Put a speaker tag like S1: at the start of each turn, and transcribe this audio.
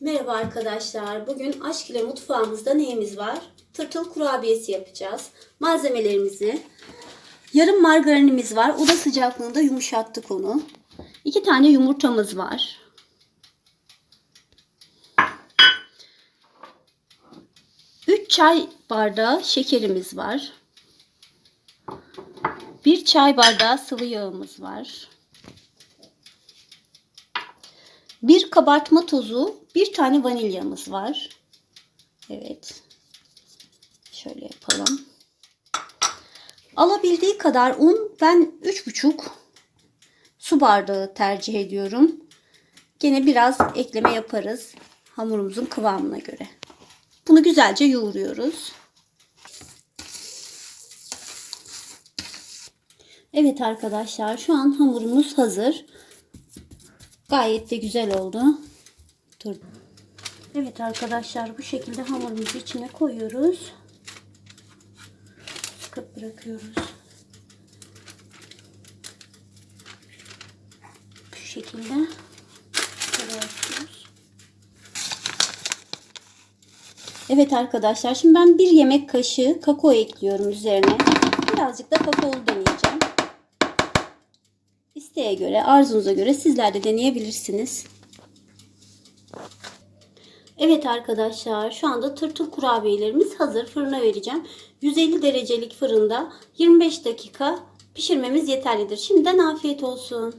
S1: Merhaba arkadaşlar. Bugün aşk ile mutfağımızda neyimiz var? Tırtıl kurabiyesi yapacağız. Malzemelerimizi yarım margarinimiz var. Oda sıcaklığında yumuşattık onu. İki tane yumurtamız var. Üç çay bardağı şekerimiz var. Bir çay bardağı sıvı yağımız var. Bir kabartma tozu, bir tane vanilyamız var. Evet. Şöyle yapalım. Alabildiği kadar un ben 3,5 su bardağı tercih ediyorum. Gene biraz ekleme yaparız hamurumuzun kıvamına göre. Bunu güzelce yoğuruyoruz. Evet arkadaşlar şu an hamurumuz hazır. Gayet de güzel oldu. Dur. Evet arkadaşlar bu şekilde hamurumuzu içine koyuyoruz. Sıkıp bırakıyoruz. Bu şekilde. Evet arkadaşlar şimdi ben bir yemek kaşığı kakao ekliyorum üzerine. Birazcık da kakaolu deneyeceğim. İsteğe göre, arzunuza göre sizler de deneyebilirsiniz. Evet arkadaşlar şu anda tırtıl kurabiyelerimiz hazır. Fırına vereceğim. 150 derecelik fırında 25 dakika pişirmemiz yeterlidir. Şimdiden afiyet olsun.